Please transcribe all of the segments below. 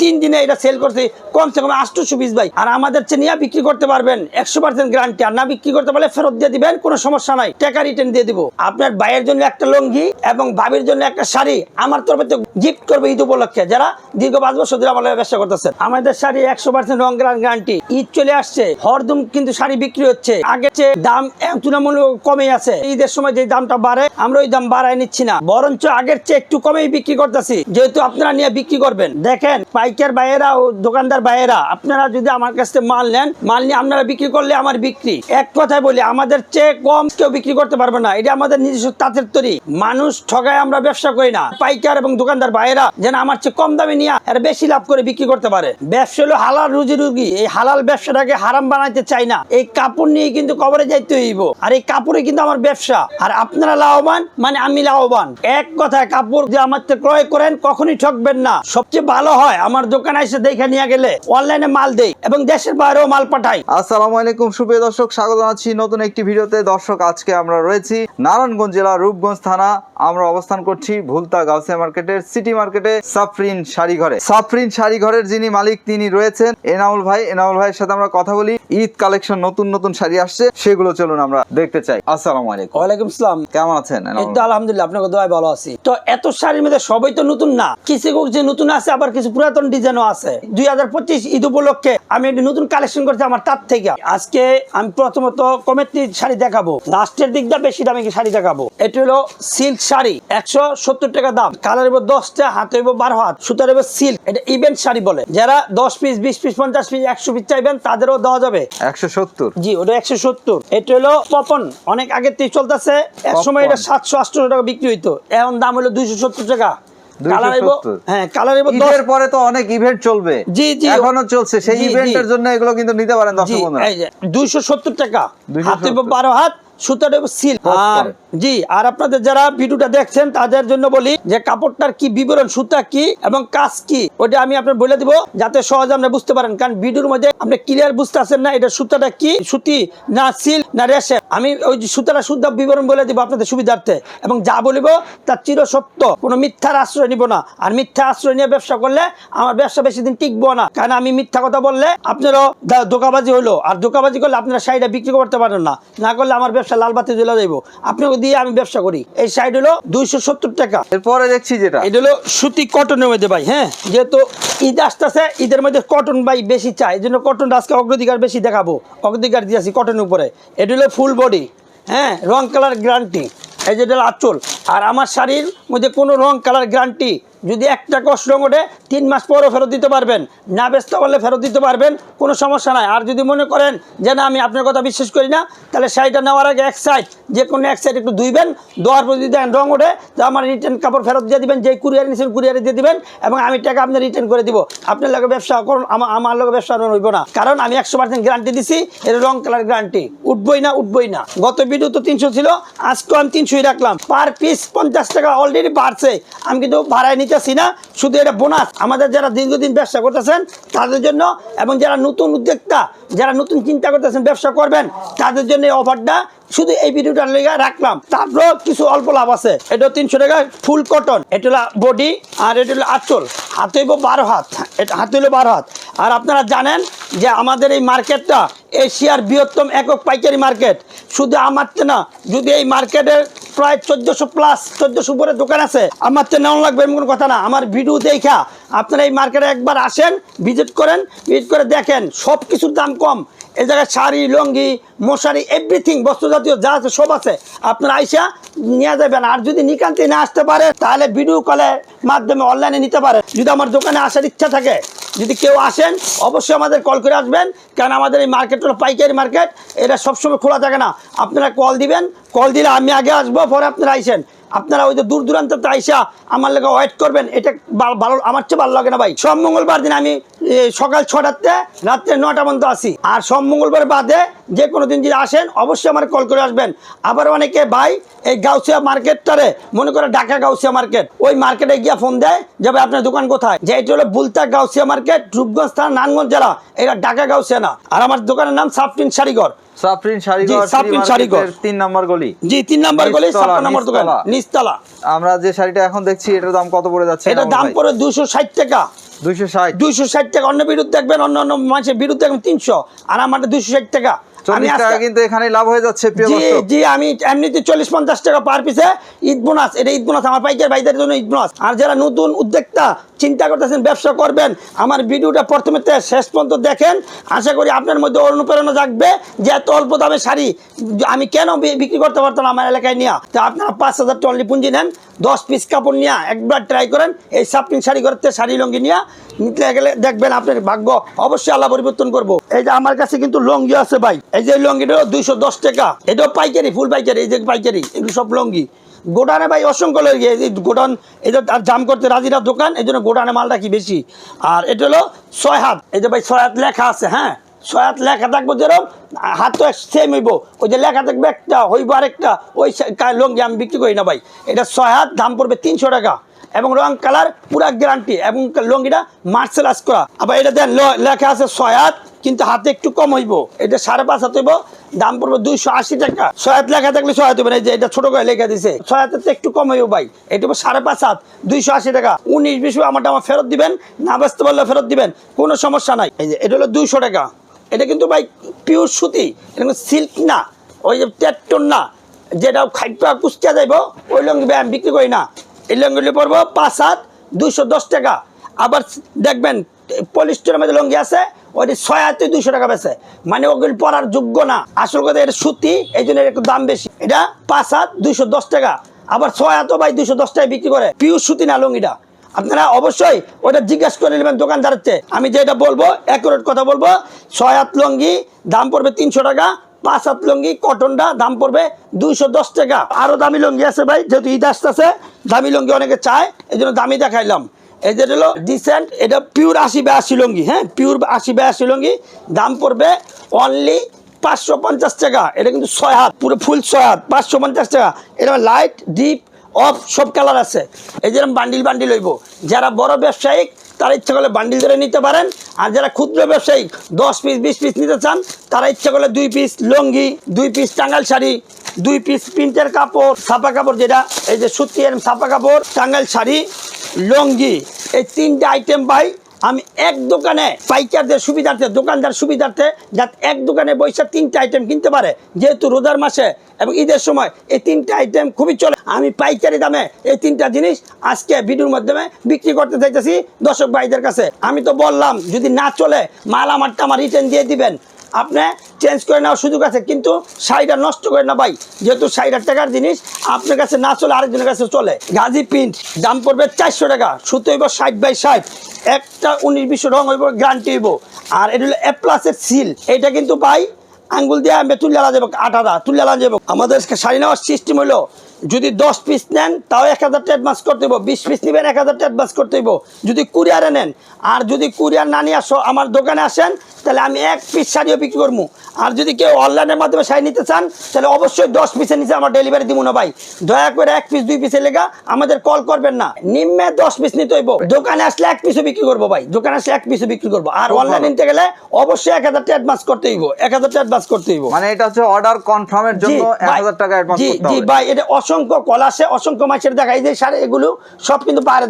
তিন দিনে এটা সেল করছি। কমসে কম আটশোশো পিস ভাই। আর আমাদের চেয়ে নিয়ে বিক্রি করতে পারবেন একশো পার্সেন্ট গ্যারান্টি আর না বিক্রি করতে পারলে ফেরত দিয়ে দিবেন, কোনো সমস্যা নাই। টাকা রিটার্ন দিয়ে দিব। আপনার ভাইয়ের জন্য একটা লঙ্গি এবং ভাবির জন্য একটা শাড়ি আমার তরফে তো গিফট করবে ঈদ উপলক্ষে। যারা দীর্ঘ পাঁচ বছর ধরে আমার ব্যবসা করতেছেন, আমাদের শাড়ি একশো পার্সেন্ট রং গ্যারান্টি ঈদ চলে আসছে, হরদম কিন্তু শাড়ি বিক্রি হচ্ছে। আগে চেয়ে দাম তুলনামূলক কমে আছে। ঈদের সময় যে দামটা বাড়ে, আমরা ওই দাম বাড়ায় নিচ্ছি না। বরঞ্চ আগের চেয়ে একটু কমেই বিক্রি করতেছি। যেহেতু আপনারা নিয়ে বিক্রি করবেন। দেখেন পাইকার বাইয়েরা ও দোকানদার বাইয়েরা আপনারা যদি আমার কাছ থেকে মাল নেন, মাল নিয়ে আপনারা বিক্রি করলে আমার বিক্রি। এক কথায় বলি, আমাদের চেয়ে কম কেউ বিক্রি করতে পারবে না। এটা আমাদের নিজস্ব তাঁতের তৈরি। মানুষ ঠগায় আমরা ব্যবসা করি না। পাইকার এবং দোকানদার বাইরেরা যেন আমার চেয়ে কম দামে নিয়ে আর বেশি লাভ করে বিক্রি করতে পারে। ব্যবসা হলো হালাল রুজি রুগী। এই হালাল ব্যবসাটাকে হারাম বানাইতে চাই না। এই কাপড় নিয়ে কিন্তু কবরে যাইতে হইব। আর এই কাপড়ে কিন্তু আমার ব্যবসা। আর আপনারা লাভবান মানে আমি লাভবান। এক কথায় কাপড় যে আমার ক্রয় করেন, কখনই ঠকবেন না। সবচেয়ে ভালো হয় আমার দোকানে এসে দেখে নিয়ে গেলে অনলাইনে মাল দেই এবং দেশের বাইরেও মাল পাঠাই। আসসালামু আলাইকুম সুপ্রিয় দর্শক স্বাগত জানাচ্ছি নতুন একটি ভিডিওতে। দর্শক আজকে আমরা রয়েছি নারায়ণগঞ্জ জেলা রূপগঞ্জ থানা। আমরা অবস্থান করছি ভুলতা গাউসিয়া মার্কেটের সিটি মার্কেটে সাফরিন শাড়ি ঘরে সাফরিন শাড়ি ঘরের যিনি মালিক তিনি রয়েছেন এনাউল ভাই। এনাউল ভাইয়ের সাথে আমরা কথা বলি। ঈদ কালেকশন নতুন নতুন শাড়ি আসছে সেগুলো চলুন আমরা দেখতে চাই। আসসালামু আলাইকুম। ওয়ালাইকুম আসসালাম কেমন আছেন এই এনাউল তো আলহামদুলিল্লাহ আপনাকে দোয়ায় ভালো আছি। তো এত শাড়ির মধ্যে সবই তো নতুন না? কিছু যে নতুন আছে আবার কিছু পুরাতন ডিজাইনও আছে? দুই হাজার পঁচিশ ঈদ উপলক্ষে আমি একটি নতুন কালেকশন করছি আমার তার থেকে। আজকে আমি প্রথমত কমেটি শাড়ি দেখাবো। লাস্টের দিকটা বেশি দামে শাড়ি দেখাবো? এটি হলো সিল্ক শাড়ি একশো সত্তর টাকা দাম। কালার হইব দশটা হাতে হইব বারো হাত সুতার হইব সিল্ক। এটা ইভেন্ট শাড়ি বলে। যারা দশ পিস বিশ পিস পঞ্চাশ পিস একশো পিস চাইবেন তাদেরও দেওয়া যাবে। একশো সত্তর? জি ওটা একশো সত্তর। এটা হলো পপন। অনেক আগের থেকে চলতেছে। এক সময় এটা সাতশো আটশো টাকা বিক্রি হইতো। এখন দাম হলো দুইশো সত্তর টাকা। 270 কালার হইব হ্যাঁ কালার দশ ঈদের পরে তো অনেক ইভেন্ট চলবে। জি, জি। এখনও চলছে। সেই। ইভেন্টের জন্য এগুলো কিন্তু নিতে পারেন দর্শক বন্ধুরা। এই যে দুইশো সত্তর টাকা। হাতে হইব বারো হাত সুতার হইব সিল। আর। জি, আর আপনাদের যারা ভিডিওটা দেখছেন, তাদের জন্য বলি যে কাপড়টার কি বিবরণ, সুতা কি এবং কাজ কি ওটা আমি আপনার বলে দিব, যাতে সহজে আপনি বুঝতে পারেন। কারণ ভিডিওর মধ্যে আপনি ক্লিয়ার বুঝতে পারছেন না, এটা সুতাটা কি, সুতি না সিল না রেশে আমি ওই সুতাটা শুদ্ধ বিবরণ বলে দিব আপনাদের সুবিধার্থে। এবং যা বলিব তার চির সত্য কোনো মিথ্যার আশ্রয় নিব না। আর মিথ্যা আশ্রয় নিয়ে ব্যবসা করলে আমার ব্যবসা বেশি দিন টিকবো না। কারণ আমি মিথ্যা কথা বললে আপনারও ধোকাবাজি হলো আর ধোকাবাজি করলে আপনারা শাড়িটা বিক্রি করতে পারেন না। না করলে আমার ব্যবসা লাল বাতি জ্বলে যাইব। আপনাকে দিয়ে আমি ব্যবসা করি। এই সাইড হলো দুইশো সত্তর টাকা। এরপরে দেখছি যেটা। এটা হলো সুতি কটনের মধ্যে ভাই হ্যাঁ? যেহেতু ঈদ আসতেছে ঈদের মধ্যে কটন ভাই বেশি চাই। এই জন্য কটন আজকে অগ্রাধিকার বেশি দেখাবো। অগ্রাধিকার দিয়েছি কটনের উপরে। এটা হলো ফুল বডি হ্যাঁ? রং কালার গ্রান্টি এই যেটা আচল আঁচল। আর আমার শাড়ির মধ্যে কোনো রং কালার গ্যারান্টি যদি একটা কষ্ট রং ওঠে তিন মাস পরও ফেরত দিতে পারবেন, না ব্যস্ত পারলে ফেরত দিতে পারবেন, কোনো সমস্যা নাই। আর যদি মনে করেন যে না, আমি আপনার কথা বিশ্বাস করি না, তাহলে শাড়িটা নেওয়ার আগে এক সাইড যে কোনো এক সাইড একটু ধুইবেন দেওয়ার পর যদি দেখেন রং ওঠে, তো আমার রিটার্ন কাপড় ফেরত দিয়ে দিবেন, যেই কুরিয়ার নিয়েছেন কুরিয়ারে দিয়ে দিবেন, এবং আমি টাকা আপনি রিটার্ন করে দিব। আপনার লগে ব্যবসা করুন আমার আমার লগে ব্যবসা হইব না। কারণ আমি একশো পার্সেন্ট গ্যারান্টি দিছি, এর রং কালার গ্যারান্টি উঠবই না উঠবই না। গত ভিডিও তো তিনশো ছিল আজকে আমি তিনশোই রাখলাম। পার পিস পঞ্চাশ টাকা অলরেডি বাড়ছে। আমি কিন্তু ভাড়ায় নিতেছি না, শুধু এটা বোনাস আমাদের যারা দীর্ঘদিন ব্যবসা করতেছেন, তাদের জন্য এবং যারা নতুন উদ্যোক্তা, যারা নতুন চিন্তা করতেছেন ব্যবসা করবেন, তাদের জন্য এই অফারটা শুধু এই ভিডিওটার লেগে রাখলাম। তারপর কিছু অল্প লাভ আছে। এটা তিনশো টাকা ফুল কটন এটা হলো বডি আর এটা হলো আঁচল। হাতে হইব বারো হাত। এটা হাতে হইল বারো হাত। আর আপনারা জানেন যে আমাদের এই মার্কেটটা এশিয়ার বৃহত্তম একক পাইকারি মার্কেট। শুধু আমার না, যদি এই মার্কেটের প্রায় চোদ্দশো প্লাস চোদ্দশো উপরে দোকান আছে। আমার তো নেওয়া লাগবে এমন কোনো কথা না। আমার ভিডিও দেখা। আপনারা এই মার্কেটে একবার আসেন ভিজিট করেন ভিজিট করে দেখেন সব কিছুর দাম কম। এই জায়গায় শাড়ি, লঙ্গি, মশারি এভরিথিং বস্তু জাতীয় যা আছে সব আছে। আপনারা আইসা নিয়ে যাবেন। আর যদি নিকান্তে না আসতে পারে, তাহলে ভিডিও কলের মাধ্যমে অনলাইনে নিতে পারে। যদি আমার দোকানে আসার ইচ্ছা থাকে, যদি কেউ আসেন, অবশ্যই আমাদের কল করে আসবেন। কারণ আমাদের এই মার্কেট হলো পাইকারি মার্কেট এটা সবসময় খোলা থাকে না। আপনারা কল দিবেন কল দিলে আমি আগে আসব, পরে আপনারা আইসেন। আপনারা ওই যে দূর দূরান্ত আইসা আমার লেগে ওয়েট করবেন, এটা ভালো আমার চেয়ে ভালো লাগে না ভাই। সব মঙ্গলবার দিন আমি সকাল ছটাতে, রাত্রে নটা পর্যন্ত আসি আর সব মঙ্গলবার বাদে যে কোনো দিন যদি আসেন, অবশ্যই আমার কল করে আসবেন। আবার অনেকে ভাই, এই গাউসিয়া মার্কেটটারে, মনে করে ঢাকা গাউসিয়া মার্কেট, ওই মার্কেটে গিয়া ফোন দেয় যাবে আপনার দোকান কোথায়? যে এটা হলো বুলতা গাউসিয়া মার্কেট, রূপগঞ্জ থানা নানগঞ্জ জেলা। এটা ঢাকা গাউসিয়া না। আর আমার দোকানের নাম সাফটিন শাড়িঘর সাফরিন শাড়িঘর সাফরিন শাড়িঘর। তিন নম্বর গলি। জি তিন নাম্বার গলি সাত নম্বর দোকান নিচতলা। নিচতলা। আমরা যে শাড়িটা এখন দেখছি এটার দাম কত পড়ে যাচ্ছে? এটার দাম পড়ে দুশো ষাট টাকা। দুইশো ষাট। দুইশো ষাট টাকা। অন্য বিরুদ্ধে দেখবেন অন্য অন্য বিরুদ্ধে দেখবেন তিনশো। আর আমাদের দুইশো ষাট টাকা। আমি টাকা কিন্তু এখানে লাভ হয়ে যাচ্ছে প্রিয় জি দর্শক। জি আমি এমনিতে চল্লিশ পঞ্চাশ টাকা পার পিসে ঈদ বোনাস। এটা ঈদ বোনাস। আমার পাইকার ভাইদের জন্য ঈদ বোনাস। আর যারা নতুন উদ্যোক্তা চিন্তা করতেছেন, ব্যবসা করবেন, আমার ভিডিওটা প্রথমে শেষ পর্যন্ত দেখেন। আশা করি আপনার মধ্যে অনুপ্রেরণা জাগবে যে এত অল্প দামে শাড়ি আমি কেন বিক্রি করতে পারতাম আমার এলাকায় নিয়ে? তা আপনারা পাঁচ হাজার টলি পুঁজি নেন, দশ পিস কাপড় নিয়ে একবার ট্রাই করেন, এই সাপিন শাড়ি করতে শাড়ি লঙ্গি নিয়ে। নিতে গেলে দেখবেন আপনার ভাগ্য অবশ্যই আল্লাহ পরিবর্তন করব। এই যে আমার কাছে কিন্তু লঙ্গি আছে ভাই, এই যে লঙ্গিটা দুইশো দশ টাকা, এটাও পাইকারি ফুল পাইকারি, এই যে পাইকারি, এগুলো সব লঙ্গি। গোডানে ভাই অসংখ্য লঙ্গি এই যে গোডান এটা আর জাম করতে রাজিরা দোকান, এই জন্য গোডানে মাল রাখি বেশি? আর এটা হলো ছয় হাত। এই যে ভাই ছয় হাত লেখা আছে হ্যাঁ? ছয় হাত লেখা থাকব যেরকম, হাত তো সেম হইব। ওই যে লেখা থাকবে একটা, হইব আরেকটা, ওই লঙ্গি আমি বিক্রি করি না ভাই। এটা ছয় হাত, দাম পড়বে তিনশো টাকা। এবং রং কালার পুরা গ্যারান্টি এবং লঙ্গিটা মার্শাল আস করা। আবার এটা দেন লেখা আছে ছয় হাত কিন্তু হাতে একটু কম হইব। এটা সাড়ে পাঁচ হাত হইব, দাম পড়বে দুইশো আশি টাকা। হাত লেখা থাকলে হাত হইবে না যে এটা ছোট করে লেখা দিছে। তো একটু কম হইব ভাই। এটা সাড়ে পাঁচ হাত, দুইশো আশি টাকা। উনিশ বিশ আমারটা আমার ফেরত দিবেন, না বেচতে পারলে ফেরত দিবেন, কোনো সমস্যা নাই। এই যে, এটা হলো দুইশো টাকা। এটা কিন্তু ভাই পিওর সুতি, এটা সিল্ক না, ওই যে টেট্টন না যেটা খাইপা কুস্তিয়া যাইব, ওই লঙ্গি আমি বিক্রি করি না। এই লঙ্গিগুলি পড়ব পাঁচ হাত, দুইশো দশ টাকা। আবার দেখবেন পলিস্টারের মধ্যে লঙ্গি আছে ওইটি ছয় হাতে দুইশো টাকা বেছে মানে ওগুলি পরার যোগ্য না। আসল কথা এটা সুতি, এই জন্য একটু দাম বেশি। এটা পাঁচ হাত দুইশো দশ টাকা। আবার ছয় হাতও ভাই দুইশো দশ টাকায় বিক্রি করে। পিওর সুতি না লুঙ্গিটা। আপনারা অবশ্যই ওটা জিজ্ঞাসা করে নেবেন দোকানদারের চেয়ে আমি যেটা বলব অ্যাকুরেট কথা বলব, ছয় হাত লঙ্গি, দাম পড়বে তিনশো টাকা। পাঁচ হাত লঙ্গি কটনটা দাম পড়বে দুইশো দশ টাকা। আরও দামি লঙ্গি আছে ভাই, যেহেতু ঈদ আসতেছে, দামি লঙ্গি অনেকে চায়, এই জন্য দামি দেখাইলাম। এই যে হলো ডিসেন্ট এটা পিওর আশি বেআশি লঙ্গি হ্যাঁ? পিওর আশি বেআশি লঙ্গি দাম পড়বে অনলি পাঁচশো পঞ্চাশ টাকা। এটা কিন্তু ছয় হাত, পুরো ফুল ছয় হাত, পাঁচশো পঞ্চাশ টাকা। এটা লাইট ডিপ অফ সব কালার আছে। এই যেরকম বান্ডিল বান্ডিল হইব। যারা বড় ব্যবসায়িক, তারা ইচ্ছা করলে বান্ডিল ধরে নিতে পারেন। আর যারা ক্ষুদ্র ব্যবসায়িক, দশ পিস বিশ পিস নিতে চান, তারা ইচ্ছা করলে দুই পিস লঙ্গি, দুই পিস টাঙ্গাল শাড়ি দুই পিস প্রিন্টের কাপড়, ছাপা কাপড় যেটা, এই যে সুতির ছাপা কাপড় টাঙ্গাল শাড়ি, লঙ্গি, এই তিনটে আইটেম পাই। আমি এক দোকানে পাইকারদের সুবিধার্থে, দোকানদার সুবিধার্থে, যাতে এক দোকানে বৈশাখ তিনটে আইটেম কিনতে পারে। যেহেতু রোজার মাসে এবং ঈদের সময় এই তিনটে আইটেম খুবই চলে। আমি পাইকারি দামে এই তিনটা জিনিস আজকে ভিডিওর মাধ্যমে বিক্রি করতে চাইতেছি দর্শক ভাইদের কাছে। আমি তো বললাম, যদি না চলে মাল আমারটা আমার রিটার্ন দিয়ে দিবেন। আপনি চেঞ্জ করে নেওয়ার সুযোগ আছে, কিন্তু শাড়িটা নষ্ট করে না ভাই। যেহেতু ষাট টাকার জিনিস, আপনার কাছে না চলে আরেকজনের কাছে চলে। গাজী প্রিন্ট দাম পড়বে চারশো টাকা, সুতো হইব ষাট বাই ষাট। একটা উনিশ বিশ রং হইব গ্যারান্টি হইব। আর এটা হলো অ্যাপ্লাসের প্লাসের সিল এটা কিন্তু ভাই, আঙ্গুল দিয়ে আমি তুলে আনা যাব আটাটা তুলে আনা যাব আমাদের শাড়ি নেওয়ার সিস্টেম হলো যদি দশ পিস নেন তাও এক হাজার টাকা অ্যাডভান্স করতে হইব। বিশ পিস নেবেন এক হাজার টাকা অ্যাডভান্স করতে হইব। যদি কুরিয়ারে নেন আর যদি কুরিয়ার না নিয়ে আসো আমার দোকানে আসেন তাহলে আমি এক পিস শাড়িও বিক্রি করব আর যদি কেউ অনলাইনের মাধ্যমে শাড়ি নিতে চান তাহলে অবশ্যই দশ পিসের নিচে আমার ডেলিভারি দিব না ভাই। দয়া করে এক পিস দুই পিসের লেগা আমাদের কল করবেন না। নিম্নে দশ পিস নিতে হইব। দোকানে আসলে এক পিসও বিক্রি করব ভাই। দোকানে আসলে এক পিসও বিক্রি করব। আর অনলাইন নিতে গেলে অবশ্যই এক হাজার টাকা অ্যাডভান্স করতে হইব। এক হাজার টাকা অ্যাডভান্স করতে হইব। মানে এটা হচ্ছে অর্ডার কনফার্মের জন্য এক হাজার টাকা অ্যাডভান্স জি, ভাই এটা অসংখ্য কল আসে অসংখ্য মাছের দেখা এই যে সারে এগুলো সব কিন্তু বাইরে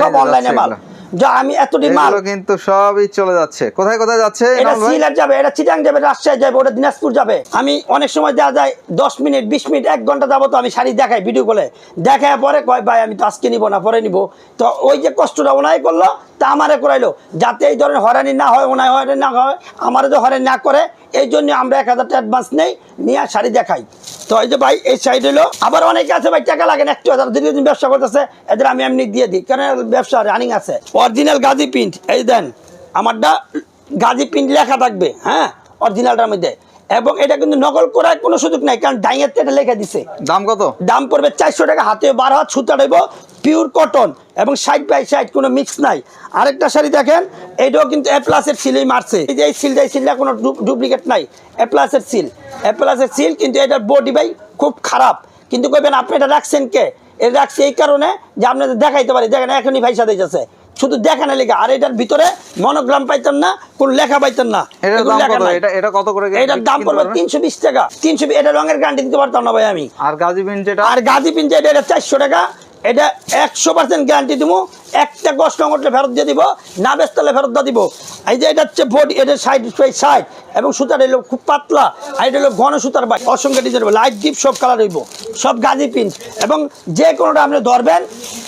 সব অনলাইনে মাল। যা আমি এতটি মাল কিন্তু সবই চলে যাচ্ছে। কোথায় কোথায় যাচ্ছে? এটা সিলেট যাবে এটা চিটাং যাবে রাজশাহী যাবে ওটা দিনাজপুর যাবে। আমি অনেক সময় দেওয়া যায় দশ মিনিট বিশ মিনিট এক ঘণ্টা যাব তো আমি শাড়ি দেখাই ভিডিও কলে দেখায় পরে কয় ভাই আমি তো আজকে নিবো না পরে নিবো। তো ওই যে কষ্টটা ওনাই করল তা আমারে করাইলো। যাতে এই ধরনের হয়রানি না হয় ওনায় হয়রানি না হয় আমার যে হয়রানি না করে এই জন্য আমরা এক হাজার টাকা অ্যাডভান্স নেই নিয়ে শাড়ি দেখাই। তো এই যে ভাই এই সাইড হলো। আবার অনেকে আছে ভাই টাকা লাগে না একটু হাজার। দীর্ঘদিন ব্যবসা করতেছে এদের আমি এমনি দিয়ে দিই। কারণ ব্যবসা রানিং আছে? অরিজিনাল গাজী প্রিন্ট এই দেন আমারটা গাজি প্রিন্ট লেখা থাকবে হ্যাঁ? অরিজিনালটার মধ্যে। এবং এটা কিন্তু নকল করার কোনো সুযোগ নাই কারণ ডাইয়ের এটা লেখা দিছে। দাম কত? দাম পড়বে চারশো টাকা হাতে বারো হাত সুতা দেবো পিওর কটন এবং সাইড বাই সাইড কোনো মিক্স নাই। আরেকটা শাড়ি দেখেন এইটাও কিন্তু এ প্লাসের সিলই মারছে। এই যে এই সিলটা এই সিলটা কোনো ডুপ্লিকেট নাই। এ প্লাসের সিল এ প্লাসের সিল কিন্তু এটার বডি ভাই খুব খারাপ। কিন্তু কইবেন আপনি এটা রাখছেন কে? এটা রাখছি এই কারণে যে আপনাদের দেখাইতে পারি। দেখেন এখনই ভাই সাথে যাচ্ছে শুধু দেখানো লেখা আর এটার ভিতরে মনোগ্রাম পাইতেন না কোন লেখা পাইতেন না। এটার দাম কত? এটা এটা কত করে এটার দাম কিনতে পড়বে? তিনশো বিশ টাকা। তিনশো এটা রঙের গ্যারান্টি দিতে পারতাম না ভাই আমি। আর গাজী পিন যেটা আর গাজী পিন যেটা এটা চারশো টাকা। এটা একশো পার্সেন্ট গ্যারান্টি দিব একটা কষ্ট করলে ফেরত দিয়ে দিব, না বেচতালে ফেরত দিয়ে দিব। এই যে এটা হচ্ছে বডি এটা সাইড সাইড এবং সুতার এলো খুব পাতলা, আর এটা হলো ঘন সুতার বাই অসংখ্য ডিজাইন লাইট ডিপ সব কালার হইব সব গাজি পিন এবং যে কোনোটা আপনি ধরবেন,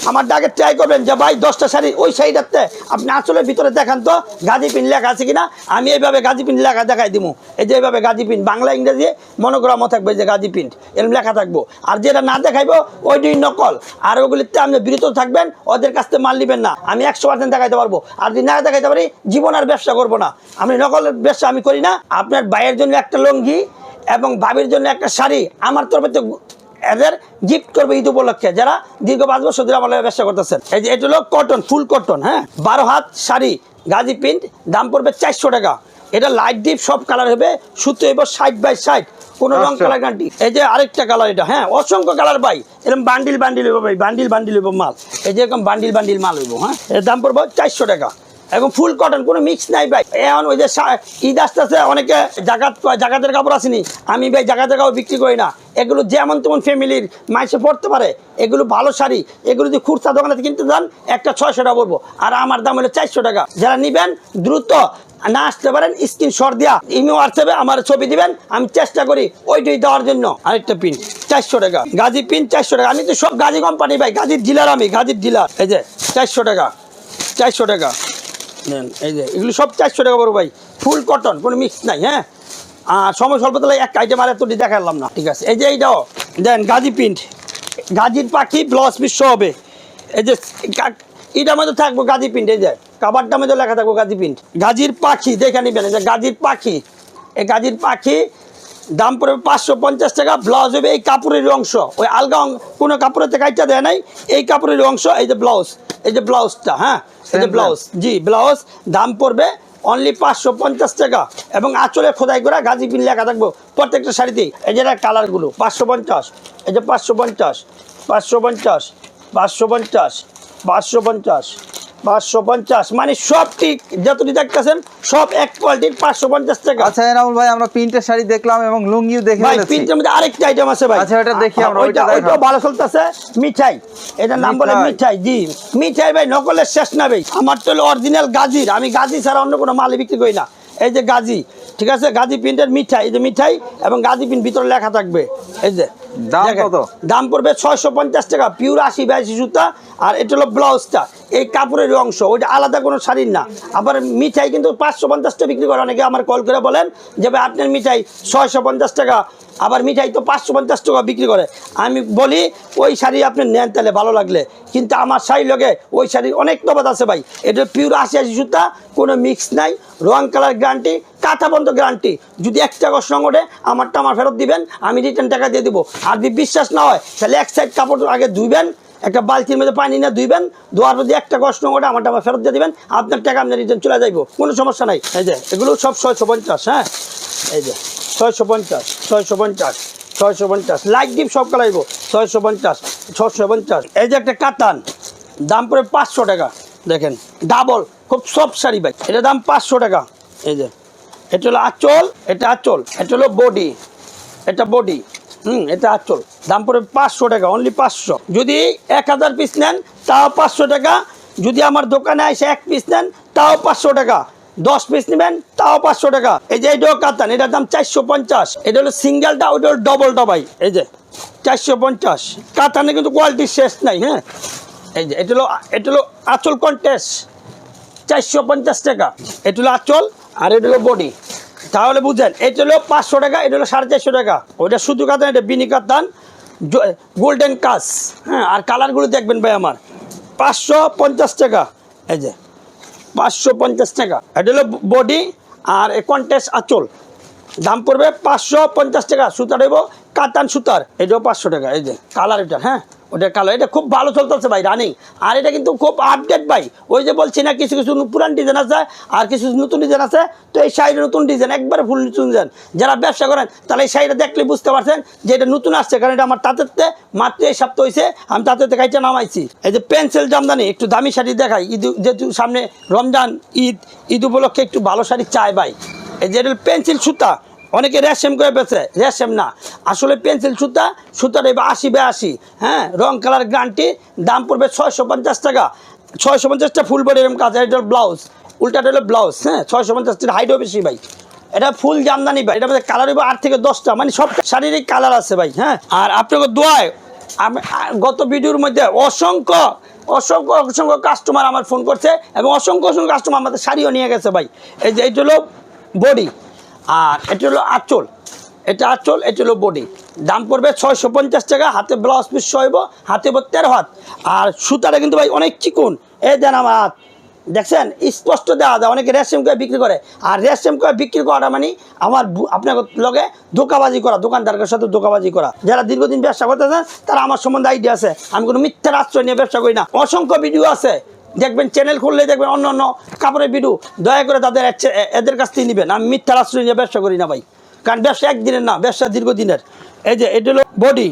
আমার ডাকে ট্রাই করবেন যে, ভাই, দশটা শাড়ি ওই শাড়িটাতে আপনি আঁচলের ভিতরে দেখান তো, গাজি পিন লেখা আছে কিনা? আমি এইভাবে গাজি পিন লেখা দেখাই দিব এই যে এইভাবে গাজি পিন বাংলা, ইংরেজি মনোগ্রাম থাকবে যে গাজি পিন এরকম লেখা থাকব। আর যেটা না দেখাইবো, ওইটাই নকল। আর ওগুলিতে আপনি বিরত থাকবেন, ওদের কাছ থেকে মাল নেবেন না। আমি একশো পার্সেন্ট দেখাইতে পারব। আর যদি না দেখাইতে পারি, জীবন আর ব্যবসা করব না। আমি নকলের ব্যবসা আমি করি না। আপনার ভাইয়ের জন্য একটা লুঙ্গি এবং ভাবির জন্য একটা শাড়ি আমার তরফে তো এদের গিফট করবে ঈদ উপলক্ষে। যারা দীর্ঘ পাঁচ বছর ধরে আমার ব্যবসা করতেছেন। এই যে, এটা হলো কটন ফুল কটন হ্যাঁ? বারো হাত শাড়ি, গাজি প্রিন্ট দাম পড়বে চারশো টাকা। এটা লাইট ডিপ সব কালার হবে, সুতো হইব ষাট বাই ষাট। কোন রং আচ্ছা। কালার গ্যারান্টি এই যে আরেকটা কালার এটা হ্যাঁ অসংখ্য কালার ভাই এরকম বান্ডিল বান্ডিল হইব ভাই বান্ডিল বান্ডিল হইব মাল। এই যে এরকম বান্ডিল বান্ডিল মাল হইব হ্যাঁ এর দাম পড়ব চারশো টাকা। এবং ফুল কটন কোনো মিক্স নাই ভাই। এখন ওই যে ঈদ ঈদ আসতেছে অনেকে জাগাত কয়, জাকাতের কাপড় আসেনি। আমি ভাই জাকাতের কাপড় বিক্রি করি না। এগুলো যেমন তেমন ফ্যামিলির মাইসে পড়তে পারে। এগুলো ভালো শাড়ি। এগুলো যদি খুচরা দোকানে কিনতে যান একটা ছয়শো টাকা পড়ব। আর আমার দাম হলো চারশো টাকা। যারা নিবেন দ্রুত না আসতে পারেন স্ক্রিন শট দিয়া ইমি হোয়াটসঅ্যাপে আমার ছবি দিবেন, আমি চেষ্টা করি ওইটাই দেওয়ার জন্য। আরেকটা পিন চারশো টাকা। গাজী পিন চারশো টাকা। আমি তো সব গাজী কোম্পানি ভাই গাজীর ডিলার আমি, গাজীর ডিলার এই যে, চারশো টাকা চারশো টাকা। নেন, এই যে, এগুলো সব চারশো টাকা বড় ভাই। ফুল কটন কোনো মিক্স নাই হ্যাঁ? আর সময় স্বল্প তাহলে এক আইটেম আর এতটি দেখালাম না, ঠিক আছে? এই যে এইটাও, দেন গাজী প্রিন্ট গাজীর পাখি ব্লাউজ পিস হবে। এই যে এটার মধ্যে থাকব গাজী প্রিন্ট এই যে কাবারটার মধ্যে লেখা থাকব গাজী প্রিন্ট গাজীর পাখি দেখে নিবেন এই যে গাজীর পাখি। এই গাজীর পাখি দাম পড়বে পাঁচশো পঞ্চাশ টাকা ব্লাউজ হবে এই কাপড়ের অংশ। ওই আলগা অং- কোনো কাপড়ের থেকে কাইটা দেয় নাই এই কাপড়ের অংশ এই যে ব্লাউজ এই যে ব্লাউজটা হ্যাঁ? এই যে ব্লাউজ জি ব্লাউজ দাম পড়বে অনলি পাঁচশো পঞ্চাশ টাকা। এবং আঁচলে খোদাই করে গাজী পিন লেখা থাকব প্রত্যেকটা শাড়িতেই। এই যে কালারগুলো পাঁচশো পঞ্চাশ এই যে পাঁচশো পঞ্চাশ পাঁচশো পঞ্চাশ পাঁচশো পঞ্চাশ। পাঁচশো পঞ্চাশ। পাঁচশো পঞ্চাশ মানে সব ঠিক যতটি দেখতেছেন সব এক কোয়ালিটির পাঁচশো পঞ্চাশ টাকা। আচ্ছা এনামুল ভাই আমরা প্রিন্টের শাড়ি দেখলাম এবং লুঙ্গিও দেখে ভাই প্রিন্টের মধ্যে আরেকটা আইটেম আছে ভাই। আচ্ছা, ওটা দেখি আমরা, ওইটা ওইটা ভালো চলতেছে মিঠাই। এটার নাম বলে মিঠাই। জি। মিঠাই ভাই নকলের শেষ না ভাই। আমার তো অরিজিনাল গাজির আমি গাজি ছাড়া অন্য কোনো মাল বিক্রি করি না। এই যে গাজি ঠিক আছে? গাজি প্রিন্টের মিঠাই এই যে মিঠাই এবং গাজি প্রিন্ট ভিতরে লেখা থাকবে। এই যে দাম কত? দাম পড়বে ছয়শো পঞ্চাশ টাকা পিওর আশি বাইশি সুতা আর এটা হলো ব্লাউজটা। এই কাপড়ের অংশ ওইটা আলাদা কোনো শাড়ির না। আবার মিঠাই কিন্তু পাঁচশো পঞ্চাশটা বিক্রি করে অনেকে আমার কল করে বলেন যে ভাই আপনার মিঠাই ছয়শো পঞ্চাশ টাকা আবার মিঠাই তো পাঁচশো পঞ্চাশ টাকা বিক্রি করে। আমি বলি ওই শাড়ি আপনি নেন তাহলে ভালো লাগলে। কিন্তু আমার শাড়ি লগে ওই শাড়ির অনেক তফাৎ আছে ভাই। এটা পিওর আশি আশি সুতা কোনো মিক্স নাই রং কালার গ্যারান্টি কাঁথা বন্ধ গ্যারান্টি যদি এক টাকা সঙ্গে আমারটা আমার ফেরত দিবেন আমি রিটার্ন টাকা দিয়ে দিব। যদি বিশ্বাস না হয়, তাহলে এক সাইড কাপড় আগে ধুইবেন, একটা বালতির মধ্যে পানি না ধুইবেন, ধোয়ার মধ্যে একটা কষ্ট করে আমারটা আমার ফেরত দিয়ে দেবেন, আপনার টাকা আপনার রিটার্ন চলে যাইব, কোনো সমস্যা নাই। এই যে, এগুলো সব ছয়শো পঞ্চাশ হ্যাঁ? এই যে, ছয়শো পঞ্চাশ ছয়শো পঞ্চাশ ছয়শো পঞ্চাশ লাইট ডিপ সব কালাইব, ছয়শো পঞ্চাশ ছয়শো পঞ্চাশ। এই যে একটা কাতান, দাম পড়ে পাঁচশো টাকা, দেখেন ডাবল খুব সব শাড়ি ভাই, এটা দাম পাঁচশো টাকা, এই যে, এটা হলো আঁচল, এটা আঁচল, এটা হলো বডি এটা বডি হুম, এটা আঁচল দাম পড়বে পাঁচশো টাকা অনলি পাঁচশো। যদি এক হাজার পিস নেন, তাও পাঁচশো টাকা। যদি আমার দোকানে এসে এক পিস নেন, তাও পাঁচশো টাকা। দশ পিস নেবেন, তাও পাঁচশো টাকা। এই যে এইটাও কাতান, এটার দাম চারশো পঞ্চাশ। এটা হলো সিঙ্গেলটা ওইটা হলো ডবলটা ভাই। এই যে, চারশো পঞ্চাশ। কাতানে কিন্তু কোয়ালিটি শেষ নাই হ্যাঁ? এই যে, এটা হলো এটা হলো আঁচল কন্টেস্ট চারশো পঞ্চাশ টাকা। এটা হলো আঁচল, আর এটা হলো বডি তাহলে বুঝেন, এটা হলো পাঁচশো টাকা, এটা হলো সাড়ে চারশো টাকা। ওইটা শুধু কাতান এটা বিনি কাতান গোল্ডেন কাস হ্যাঁ আর কালারগুলো দেখবেন ভাই আমার। পাঁচশো পঞ্চাশ টাকা, এই যে, পাঁচশো পঞ্চাশ টাকা। এটা হলো বডি আর কন্টেস্ট আঁচল। দাম পড়বে পাঁচশো পঞ্চাশ টাকা, সুতার হইব কাতান সুতার, এটাও পাঁচশো টাকা, এই যে, কালার এটা হ্যাঁ। ওটা কালো, এটা খুব ভালো চলতেছে ভাই, রানিং। আর এটা কিন্তু খুব আপডেট ভাই। ওই যে বলছি না, কিছু কিছু পুরান ডিজাইন আছে, আর কিছু নতুন ডিজাইন আছে। তো এই শাড়িটা নতুন ডিজাইন একবারে ফুল নতুন ডিজাইন যারা ব্যবসা করেন, তাহলে এই শাড়িটা দেখলে বুঝতে পারছেন যে এটা নতুন আসছে, কারণ এটা আমার তাঁতেতে মাত্র এই সপ্তাহ হয়েছে আমি তাঁতেতে কাইটা নামাইছি। এই যে পেন্সিল জামদানি, একটু দামি শাড়ি দেখাই। ঈদ যেহেতু সামনে রমজান, ঈদ ঈদ উপলক্ষে একটু ভালো শাড়ি চাই ভাই। এই যে পেন্সিল সুতা অনেকে রেশম করে বেছে রেশম না। আসলে পেন্সিল সুতা সুতার এবার আশি বে আশি হ্যাঁ? রং কালার গ্রান্টি দাম পড়বে ছয়শো পঞ্চাশ টাকা। ছয়শো পঞ্চাশটা ফুল বডি এরকম কাজ, এটা ব্লাউজ। উল্টাটা হলো ব্লাউজ হ্যাঁ? ছয়শো পঞ্চাশটা হাইটও বেশি ভাই। এটা ফুল জামদানি ভাই, এটা কালার হইব আট থেকে দশটা মানে সব শারীরিক কালার আছে ভাই হ্যাঁ? আর আপনাকে দোয়ায়, আমি গত ভিডিওর মধ্যে অসংখ্য অসংখ্য অসংখ্য কাস্টমার আমার ফোন করছে এবং অসংখ্য অসংখ্য কাস্টমার আমাদের শাড়িও নিয়ে গেছে ভাই। এই যে এটা হলো বডি। আর এটা হলো আঁচল। এটা আঁচল, এটা হলো বডি। দাম পড়বে ছয়শো পঞ্চাশ টাকা, হাতে ব্লাউজ পিস হইব, হাতে হইব তেরো হাত। আর সুতাটা কিন্তু ভাই অনেক চিকুন। এ দেন আমার, দেখছেন? স্পষ্ট দেওয়া যায়, অনেকে রেশম করে বিক্রি করে। আর রেশম করে বিক্রি করাটা মানে আমার আপনার লগে ধোকাবাজি করা দোকানদারের সাথে ধোকাবাজি করা। যারা দীর্ঘদিন ব্যবসা করতেছেন, তারা আমার সম্বন্ধে আইডিয়া আছে। আমি কোনো মিথ্যার আশ্রয় নিয়ে ব্যবসা করি না। অসংখ্য ভিডিও আছে। দেখবেন চ্যানেল খুললে দেখবেন অন্য অন্য কাপড়ের ভিডিও দয়া করে তাদের এদের কাছ থেকে নেবেন। আমি মিথ্যা আশ্রয় নিয়ে ব্যবসা করি না ভাই। কারণ ব্যবসা একদিনের না ব্যবসা দীর্ঘদিনের। এই যে এটা হলো বডি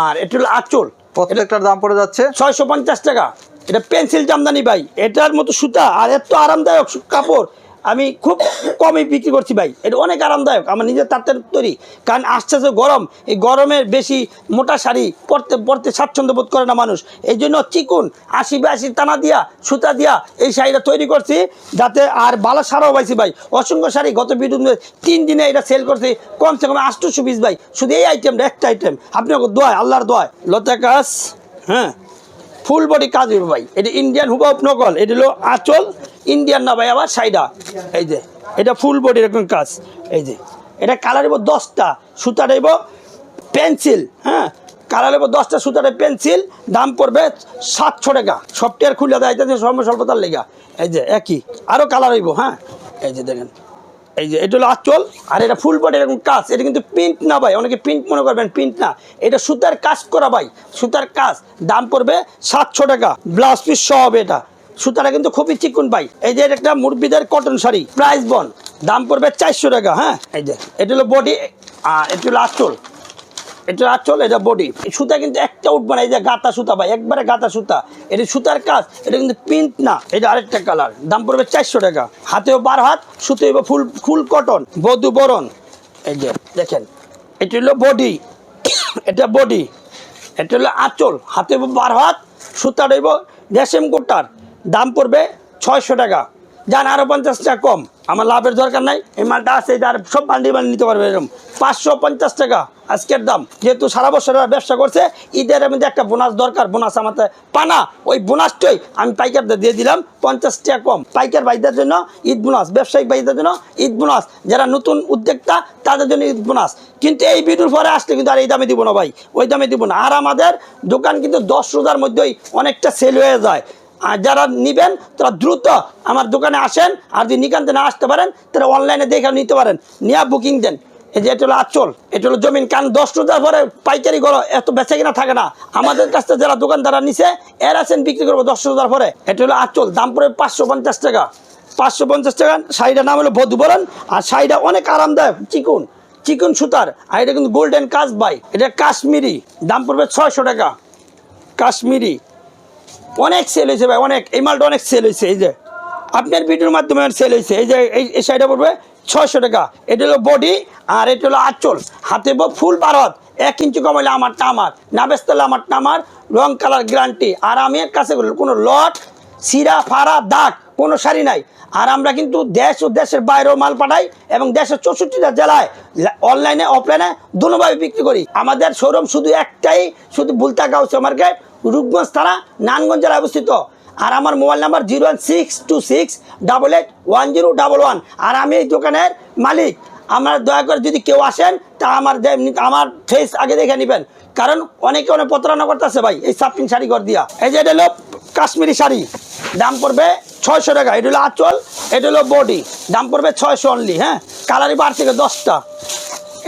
আর এটা হলো আঁচল। প্রত্যেকটার দাম পড়ে যাচ্ছে। ছয়শো পঞ্চাশ টাকা। এটা পেন্সিল জামদানি ভাই। এটার মতো সুতা আর এত আরামদায়ক কাপড়। আমি খুব কমই বিক্রি করছি ভাই। এটা অনেক আরামদায়ক, আমার নিজের তাঁতের তৈরি। কারণ আসছে যে গরম, এই গরমের বেশি মোটা শাড়ি পরতে পরতে স্বাচ্ছন্দ্য বোধ করে না মানুষ। এই জন্য চিকুন, আশি বাশি টানা দিয়া, সুতা দিয়া এই শাড়িটা তৈরি করছি, যাতে আর ভালো সারাও পাইছি ভাই। অসংখ্য শাড়ি গত ভিডিও তিন দিনে এটা সেল করছি, কমসে কম আটশোশো পিস ভাই। শুধু এই আইটেমটা একটা আইটেম আপনি ওকে দোয়ায় আল্লাহর দোয়ায় লতা কাজ হ্যাঁ ফুল বডি কাজ ভাই। এটা ইন্ডিয়ান হুবাব নকল, এটা হলো আঁচল ইন্ডিয়ান না ভাই, আবার সাইডা। এই যে, এটা ফুল বডি এরকম কাজ। এই যে, এটা কালার হইব দশটা সুতা হইব পেন্সিল হ্যাঁ? কালার হইব দশটা, সুতারে পেন্সিল দাম পড়বে সাতশো টাকা। সফটওয়্যার খুলে দেয় যাচ্ছে সর্ব স্বল্পতার লেগা। এই যে, একই। আরও কালার হইব হ্যাঁ? এই যে দেখেন, এই যে, এটা হলো আঁচল, আর এটা ফুল বডি এরকম কাজ। এটা কিন্তু প্রিন্ট না ভাই, অনেকে প্রিন্ট মনে করবেন প্রিন্ট না। এটা সুতার কাজ করা ভাই, সুতার কাজ। দাম পড়বে সাতশো টাকা। ব্লাউজ পিস সহ হবে এটা। সুতাটা কিন্তু খুবই চিকুন পাই এই যে একটা মুরবিদের কটন শাড়ি প্রাইস বন দাম পড়বে চারশো টাকা হ্যাঁ? এই যে, এটা হলো বডি এটা হলো আঁচল। এটা আঁচল, এটা বডি সুতা কিন্তু একটা উঠবে না এই যে গাতা সুতা ভাই, একবারে গাতা সুতা। এটা সুতার কাজ, এটা কিন্তু প্রিন্ট না, এটা আরেকটা কালার দাম পড়বে চারশো টাকা। হাতেও বার হাত সুতো ফুল ফুল কটন বধু বরণ। এই যে, দেখেন, এটা হলো বডি এটা বডি এটা হলো আঁচল। হাতে বার হাত সুতা রইব রেশম কোটার। দাম পড়বে ছয়শো টাকা। যান আরও পঞ্চাশ টাকা কম। আমার লাভের দরকার নাই। এই মালটা আছে, এটা আর সব বান্ডি বান্ডি নিতে পারবে এরকম। পাঁচশো পঞ্চাশ টাকা আজকের দাম। যেহেতু সারা বছর ব্যবসা করছে, ঈদের মধ্যে একটা বোনাস দরকার। বোনাস আমার পানা। ওই বোনাসটাই আমি পাইকারদের দিয়ে দিলাম, পঞ্চাশ টাকা কম। পাইকার ভাইদের জন্য ঈদ বোনাস, ব্যবসায়িক ভাইদের জন্য ঈদ বোনাস। যারা নতুন উদ্যোক্তা, তাদের জন্য ঈদ বোনাস। কিন্তু এই ভিডিওর পরে আসলে কিন্তু আর এই দামে দিব না ভাই। ওই দামে দিব না। আর আমাদের দোকান কিন্তু দশ রোজার মধ্যেই অনেকটা সেল হয়ে যায়। আর যারা নিবেন, তারা দ্রুত আমার দোকানে আসেন, আর যদি নিকান্তে না আসতে পারেন, তারা অনলাইনে দেখে নিতে পারেন। নিয়ে বুকিং দেন। এই যে এটা হলো আচল, এটা হলো জমিন। কারণ দশ রোজার পরে পাইকারি করো এত বেচা কিনা থাকে না। আমাদের কাছ থেকে যারা দোকানদাররা নিছে, এর আছেন বিক্রি করব দশ রোজার পরে। এটা হলো আচল, দাম পড়ে পাঁচশো পঞ্চাশ টাকা। পাঁচশো পঞ্চাশ টাকা, শাড়িটার নাম হলো বধুবরণ আর শাড়িটা অনেক আরামদায়ক, চিকুন। চিকুন সুতার, আর এটা কিন্তু গোল্ডেন কাজ বাই। এটা কাশ্মীরি, দাম পড়বে ছয়শো টাকা। কাশ্মীরি অনেক সেল হয়েছে ভাই, অনেক। এই মালটা অনেক সেল হয়েছে, এই যে। আপনার ভিডিওর মাধ্যমে সেল হয়েছে, এই যে, এই শাড়িটা পড়বে ছয়শো টাকা। এটা হলো বডি আর এটা হলো আঁচল। হাতে বো ফুল ভারত এক ইঞ্চি কমাইলে আমার না বেচতে হলে আমারটা আমার রং কালার গ্যারান্টি আর আমি এর কাছে কোনো লট সিরা, ফাড়া, দাগ, কোনো শাড়ি নাই। আর আমরা কিন্তু দেশ ও দেশের বাইরেও মাল পাঠাই এবং দেশের চৌষট্টিটা জেলায় অনলাইনে অফলাইনে দুভাবে বিক্রি করি। আমাদের শোরুম শুধু একটাই, শুধু বুলতা গাউসে মার্কেট রূপগঞ্জ থানা নানগঞ্জ জেলায় অবস্থিত। আর আমার mobile number zero one six two six double eight one zero double one. আর আমি এই দোকানের মালিক। আমার দয়া করে যদি কেউ আসেন, তা আমার আমার ফেস আগে দেখে নেবেন। কারণ অনেকে অনেক প্রতারণা করতেছে ভাই, এই সাপিন শাড়ি ঘর দিয়া। এই যে এটা হলো কাশ্মীরি শাড়ি। দাম পড়বে ছয়শো টাকা। এটা হলো আঁচল, এটা হলো বডি দাম পড়বে ছয়শো অনলি হ্যাঁ? কালারি বার থেকে দশটা।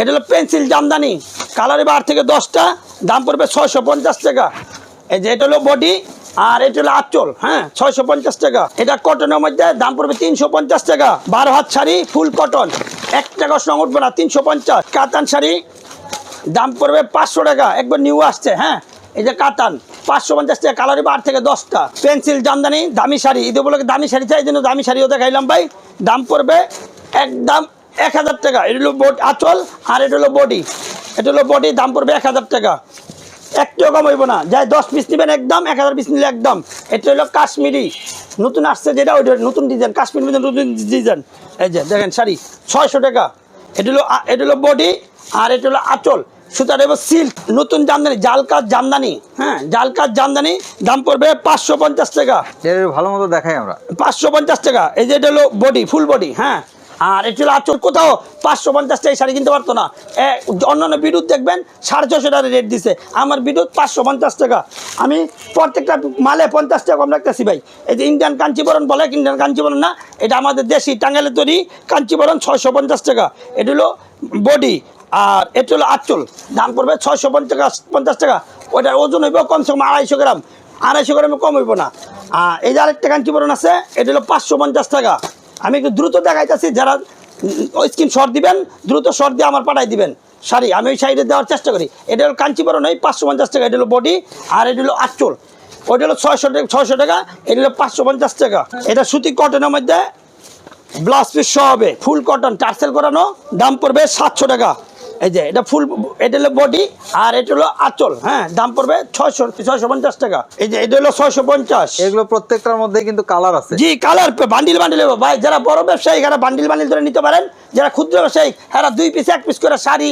এটা হলো পেন্সিল জামদানি। কালারি বার থেকে দশটা। দাম পড়বে ছয়শো পঞ্চাশ টাকা। এই যে এটা হলো বডি, আর এটা হলো আঁচল হ্যাঁ? ছয়শো পঞ্চাশ টাকা। এটা কটনের মধ্যে দাম পড়বে তিনশো পঞ্চাশ টাকা। বারো হাত শাড়ি, ফুল কটন। এক টাকা সঙ্গে উঠবে না, তিনশো পঞ্চাশ। কাতান শাড়ি, দাম পড়বে পাঁচশো টাকা। একবার নিউ আসছে হ্যাঁ? এই যে কাতান, পাঁচশো পঞ্চাশ টাকা, কালারি বার থেকে দশটা। পেন্সিল, জামদানি, দামি শাড়ি। ঈদে বলে দামি শাড়ি চাই জন্য দামি শাড়িও দেখাইলাম ভাই। দাম পড়বে একদম এক হাজার টাকা। এটা হলো বোট আঁচল, আর এটা হলো বডি। এটা হলো বডি, দাম পড়বে এক হাজার টাকা। একটু কম হইব না। যাই দশ পিস নেবেন একদম এক হাজার পিস নিলে একদম। এটা হলো কাশ্মীরি। নতুন আসছে যেটা ওইটা নতুন ডিজাইন কাশ্মীর মধ্যে নতুন ডিজাইন এই যে দেখেন শাড়ি ছয়শো টাকা। এটা হলো এটা হলো বডি আর এটা হলো আঁচল। সুতার এবার সিল্ক নতুন জামদানি জাল কাজ জামদানি হ্যাঁ জাল কাজ জামদানি দাম পড়বে পাঁচশো পঞ্চাশ টাকা। ভালো মতো দেখাই আমরা। পাঁচশো পঞ্চাশ টাকা। এই যে এটা হলো বডি ফুল বডি হ্যাঁ। আর এটি হলো আচল কোথাও পাঁচশো পঞ্চাশ টাকা শাড়ি কিনতে পারতো না। অন্যান্য বিদ্যুৎ দেখবেন, সাড়ে ছশো টাকা রেট দিছে। আমার বিদ্যুৎ পাঁচশো পঞ্চাশ টাকা। আমি প্রত্যেকটা মালে পঞ্চাশ টাকা কম রাখতেছি ভাই। এই যে ইন্ডিয়ান কাঞ্চিবরণ বলে ইন্ডিয়ান কাঞ্চিবরণ না, এটা আমাদের দেশি টাঙ্গাইলের তৈরি কাঞ্চিবরণ ছয়শো পঞ্চাশ টাকা। এটি হলো বডি, আর এটি হলো আচল। দাম পড়বে ছয়শো পঞ্চাশ পঞ্চাশ টাকা। ওটার ওজন হইব কমসে কম আড়াইশো গ্রাম। আড়াইশো গ্রামে কম হইব না। এই যে আরেকটা কাঞ্চিবরণ আছে, এটা হলো পাঁচশো পঞ্চাশ টাকা। আমি একটু দ্রুত দেখাইতেছি? যারা ওই স্কিম শর্ট দিবেন, দ্রুত শর্ট দিয়ে আমার পাঠাই দিবেন। শাড়ি, আমি ওই শাড়িটা দেওয়ার চেষ্টা করি। এটা হলো কাঞ্চিবরণ নয়, পাঁচশো পঞ্চাশ টাকা। এটা হলো বডি, আর এটা হলো আচল। ওইটা হলো ছয়শো টাকা ছয়শো টাকা, এটা হলো পাঁচশো পঞ্চাশ টাকা। এটা সুতি কটনের মধ্যে ব্লাউজ পিস সহ হবে। ফুল কটন টার্সেল করানো, দাম পড়বে সাতশো টাকা। এই যে এটা ফুল এটা হলো বডি আর এটা হলো আঁচল হ্যাঁ দাম পড়বে ছয়শো ছয়শো পঞ্চাশ টাকা। এই যে এটা হলো ছয়শো পঞ্চাশ। এগুলো প্রত্যেকটার মধ্যে কিন্তু কালার আছে। জি কালার বান্ডিল বান্ডিল ভাই যারা বড় ব্যবসায়ী যারা বান্ডিল বান্ডিল ধরে নিতে পারেন যারা ক্ষুদ্র ব্যবসায়ী এরা দুই পিস এক পিস করে শাড়ি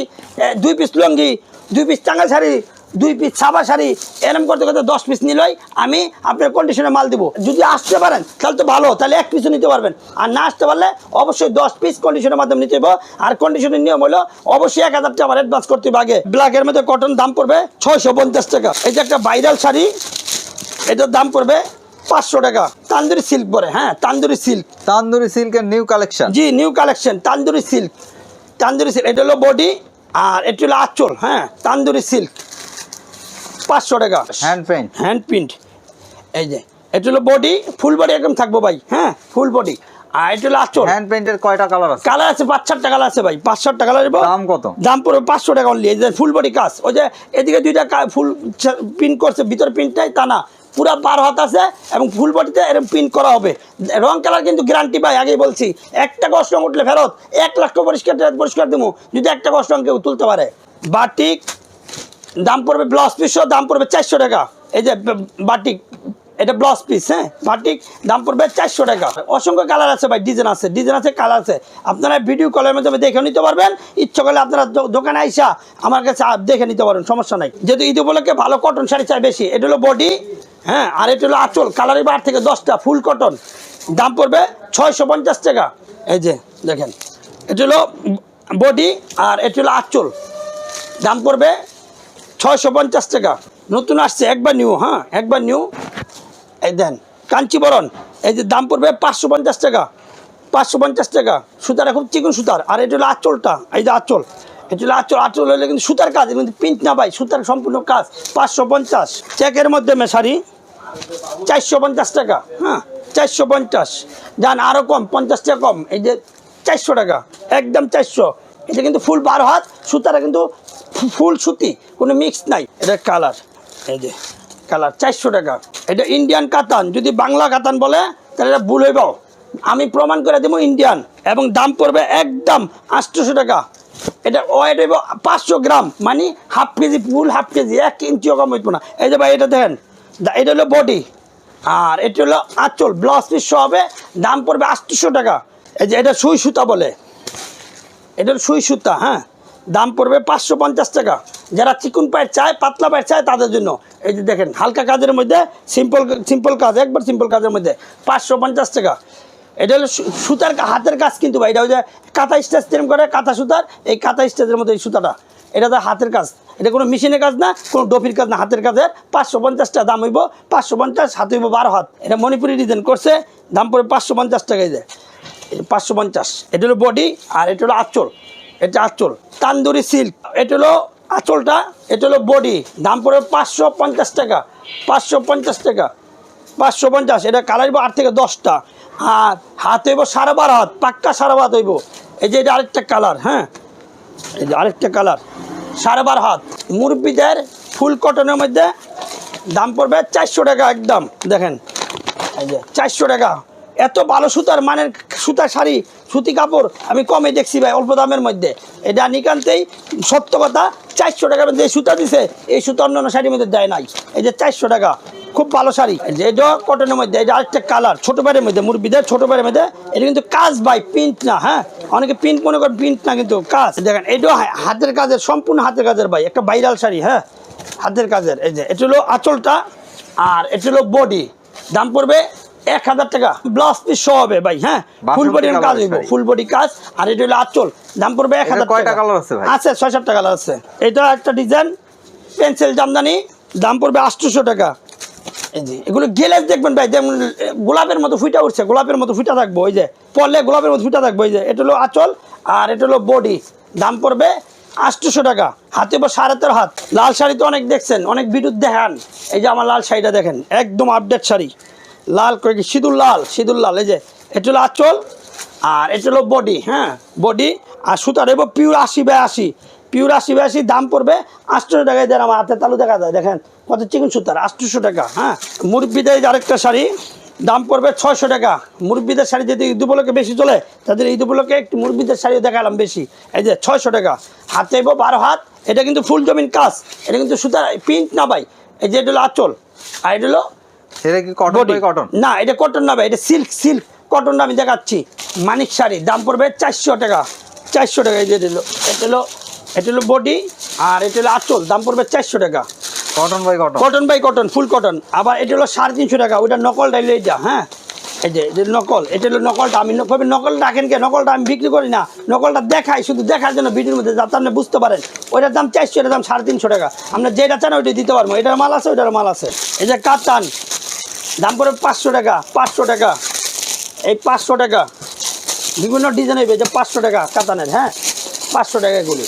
দুই পিস লুঙ্গি দুই পিস টাঙ্গা শাড়ি দুই পিস সাবা শাড়ি এরম করতে করতে দশ পিস নিলই আমি আপনার কন্ডিশনে মাল দিব। যদি আসতে পারেন তাহলে তো ভালো তাহলে এক পিসও নিতে পারবেন। আর না আসতে পারলে অবশ্যই দশ পিস কন্ডিশনের মাধ্যমে নিতে হবে আর কন্ডিশনের নিয়ম হলো অবশ্যই এক হাজার টাকা অ্যাডভান্স করতে হবে আগে। ব্ল্যাকের মধ্যে কটন দাম পড়বে ছয়শো পঞ্চাশ টাকা। এই যে একটা ভাইরাল শাড়ি এটার দাম পড়বে পাঁচশো টাকা। তান্দুরি সিল্ক পরে হ্যাঁ তান্দুরি সিল্ক তান্দুরি সিল্কের নিউ কালেকশন জি new collection Tanduri silk Tanduri silk এটা হলো বডি আর এটা হলো আঁচল হ্যাঁ তান্দুরি সিল্ক পাঁচশো টাকা। হ্যান্ড পেইন্ট হ্যান্ড প্রিন্ট এই যে এটা হলো বডি ফুল বডি একদম থাকব ভাই হ্যাঁ ফুল বডি আর এটা হলো আঁচল। হ্যান্ড পেইন্টের কয়টা কালার আছে? কালার আছে পাঁচ সাতটা কালার আছে ভাই পাঁচ সাতটা কালার দাম কত? দাম পড়বে পাঁচশো টাকা অনলি এই যে ফুল বডি কাজ। ওই যে এদিকে দুইটা ফুল প্রিন্ট করছে ভিতরে প্রিন্টটাই তা না। পুরা বার হাত আছে এবং ফুল বডিতে এরকম প্রিন্ট করা হবে। রং কালার কিন্তু গ্যারান্টি পাই আগেই বলছি। একটা কষ্ট উঠলে ফেরত এক লাখ পরিষ্কার পরিষ্কার দেবো যদি একটা কষ্ট কেউ তুলতে পারে। বাটিক দাম পড়বে ব্লাউজ পিসও দাম পড়বে চারশো টাকা। এই যে বাটিক, এটা ব্লাউজ পিস হ্যাঁ? বাটিক, দাম পড়বে চারশো টাকা। অসংখ্য কালার আছে ভাই ডিজাইন আছে ডিজাইন আছে কালার আছে। আপনারা ভিডিও কলের মাধ্যমে দেখে নিতে পারবেন। ইচ্ছা করলে আপনারা দোকানে আইসা আমার কাছে দেখে নিতে পারবেন, সমস্যা নাই। যেহেতু ঈদ উপলক্ষে ভালো কটন শাড়ি চাই বেশি, এটা হলো বডি হ্যাঁ? আর এটা হলো আঁচল কালারের বার থেকে দশটা ফুল কটন দাম পড়বে ছয়শো পঞ্চাশ টাকা। এই যে, দেখেন, এটা হলো বডি আর এটা হলো আঁচল। দাম পড়বে ছয়শো পঞ্চাশ টাকা। নতুন আসছে, একবার নিউ হ্যাঁ একবার নিউ এই দেন, কাঞ্চিবরণ, এই যে দাম পড়বে পাঁচশো পঞ্চাশ টাকা, পাঁচশো পঞ্চাশ টাকা। সুতার খুব চিকন সুতার, আর এটা হলো আঁচলটা, এই যে আঁচল। এটা হলো আঁচল আঁচল হলে কিন্তু সুতার কাজ, কিন্তু প্রিন্ট না ভাই, সুতার সম্পূর্ণ কাজ, পাঁচশো পঞ্চাশ। চেকের মধ্যে মেশারি চারশো পঞ্চাশ টাকা হ্যাঁ চারশো পঞ্চাশ। যান আরও কম, পঞ্চাশ টাকা কম, এই যে চারশো টাকা, একদম চারশো। এটা কিন্তু ফুল বারো হাত, সুতারা কিন্তু ফুল সুতি, কোনো মিক্স নাই। এটা কালার এই যে কালার চারশো টাকা। এটা ইন্ডিয়ান কাতান। যদি বাংলা কাতান বলে, তাহলে এটা ভুল হইব। আমি প্রমাণ করে দেবো ইন্ডিয়ান এবং দাম পড়বে একদম আটশোশো টাকা। এটা ওয়েট হইব পাঁচশো গ্রাম। মানে half KG full half KG এক ইঞ্চিও কম হইব না। এই যে ভাই, এটা দেখেন। এটা হলো বডি আর এটা হলো আঁচল। ব্লাউজ পিস হবে। দাম পড়বে আটশোশো টাকা। এই যে, এটা সুই সুতা বলে। এটার সুই সুতা হ্যাঁ। দাম পড়বে পাঁচশো পঞ্চাশ টাকা। যারা চিকুন পায়ের চায়, পাতলা পায়ের চায়, তাদের জন্য। এই যে দেখেন, হালকা কাজের মধ্যে সিম্পল সিম্পল কাজ, একবার সিম্পল কাজের মধ্যে, পাঁচশো পঞ্চাশ টাকা। এটা হলো সুতার হাতের কাজ কিন্তু ভাই, এটা হচ্ছে কাঁথা স্টেজ যেরকম করে, কাঁথা সুতার, এই কাঁথা স্টেজের মধ্যে এই সুতাটা। এটা তো হাতের কাজ। এটা কোনো মেশিনের কাজ না, কোনো ডফির কাজ না, হাতের কাজের। পাঁচশো পঞ্চাশ টাকা দাম হইব, পাঁচশো পঞ্চাশ, হাত হইব বারো হাত। এটা মণিপুরি ডিজাইন করছে, দাম পড়বে পাঁচশো পঞ্চাশ টাকায় যায় পাঁচশো পঞ্চাশ। এটা হলো বডি আর এটা হলো আঁচল। এটা আঁচল। তান্দুরি সিল্ক এটা হলো আঁচলটা, এটা হলো বডি দাম পড়বে পাঁচশো পঞ্চাশ টাকা। পাঁচশো পঞ্চাশ টাকা। পাঁচশো পঞ্চাশ। এটা কালার হইব আট থেকে দশটা। আর হাত হইব সাড়ে বারো হাত। পাক্কা সাড়ে বারো হইব। এই যে এটা আরেকটা কালার হ্যাঁ? এই যে আরেকটা কালার সাড়ে বারো হাত। মুরব্বীদের ফুল কটনের মধ্যে দাম পড়বে চারশো টাকা একদম। দেখেন, এই যে চারশো টাকা। এত ভালো সুতার মানের সুতার শাড়ি সুতি কাপড় আমি কমে দেখছি ভাই, অল্প দামের মধ্যে। এটা নিকান্তেই সত্য কথা, চারশো টাকার মধ্যে সুতা দিছে, এই সুতা অন্য শাড়ির মধ্যে দেয় নাই। এই যে চারশো টাকা, খুব ভালো শাড়ি। এটা কটনের মধ্যে, এটা আরেকটা কালার ছোট বাইরের মধ্যে মুরবিদের ছোট বাইরের মধ্যে। এটা কিন্তু কাজ ভাই প্রিন্ট না হ্যাঁ? অনেকে প্রিন্ট মনে করেন প্রিন্ট না, কিন্তু কাজ। দেখেন, এটাও হাতের কাজের, সম্পূর্ণ হাতের কাজের ভাই, একটা ভাইরাল শাড়ি হ্যাঁ? হাতের কাজের, এই যে, এটা হলো আঁচলটা, আর এটা হলো বডি দাম পড়বে এক হাজার টাকা। ব্লাউজ পিস সহ হবে ভাই হ্যাঁ? ফুল বডি কাজ হইব। ফুল বডি কাজ। আর এটা হলো আঁচল দাম পড়বে এক হাজার টাকা। কালার আছে আছে ছয় সাতটা কালার আছে। এটা একটা ডিজাইন পেন্সিল জামদানি দাম পড়বে আটশোশো টাকা। এগুলো গেলে দেখবেন ভাই যেমন গোলাপের মতো ফুটা উঠছে গোলাপের মতো ফুটা থাকব ওই যে পরলে গোলাপের মতো ফুটা থাকব ওই যে এটা হলো আঁচল আর এটা হলো বডি দাম পড়বে আটশোশো টাকা। হাতে বা সাড়ে তেরো হাত। লাল শাড়ি তো অনেক দেখছেন অনেক বিদ্যুৎ দেখান। এই যে আমার লাল শাড়িটা দেখেন একদম আপডেট শাড়ি। লাল করে সিঁদুর লাল সিঁদুর লাল, এই যে, এটা হলো আঁচল আর এটা হলো বডি হ্যাঁ বডি আর সুতার দেবো পিওর আশি বাই আশি। পিওর আশি বাই আশি, দাম পড়বে আটশোশো টাকায় দেন আমার হাতে তালু দেখা যায়, দেখেন কত চিকন সুতার আটশোশো টাকা হ্যাঁ। মুরব্বিদের আরেকটা শাড়ি, দাম পড়বে ছয়শো টাকা। মুরব্বিদের শাড়ি যদি ঈদ উপলক্ষে বেশি চলে, তাদের ঈদ উপলক্ষে একটু মুরব্বিদের শাড়িও দেখালাম বেশি, এই যে ছয়শো টাকা। হাতে এবো বারো হাত, এটা কিন্তু ফুল জমিন কাজ, এটা কিন্তু সুতার প্রিন্ট না ভাই, এই যে এটা হলো আঁচল আর এটা হলো এটা কি কটন কটন না এটা কটন না ভাই এটা সিল্ক সিল্ক কটনটা আমি দেখাচ্ছি। মানিক শাড়ি দাম পড়বে চারশো টাকা। চারশো টাকা এই যে এটা হলো এটা হলো এটা হলো বডি আর এটা হলো আঁচল দাম পড়বে চারশো টাকা। Cotton by cotton cotton by cotton full cotton আবার এটা হলো সাড়ে তিনশো টাকা ওইটা নকলটা হলো এইটা হ্যাঁ? এই যে নকল এটা হলো নকলটা আমি ন- কবে নকল রাখেন কে? নকলটা আমি বিক্রি করি না। নকলটা দেখাই শুধু দেখার জন্য ভিডিওর মধ্যে যাতে আপনি বুঝতে পারেন। ওইটার দাম চারশো এটার দাম সাড়ে তিনশো টাকা। আমরা যেটা চান ওইটা দিতে পারব। এটার মাল আছে ওইটার মাল আছে। এই যে কাতান দাম পড়বে পাঁচশো টাকা পাঁচশো টাকা। এই পাঁচশো টাকা। বিভিন্ন ডিজাইন হইবে যে পাঁচশো টাকা কাতানের হ্যাঁ? পাঁচশো টাকা এগুলি।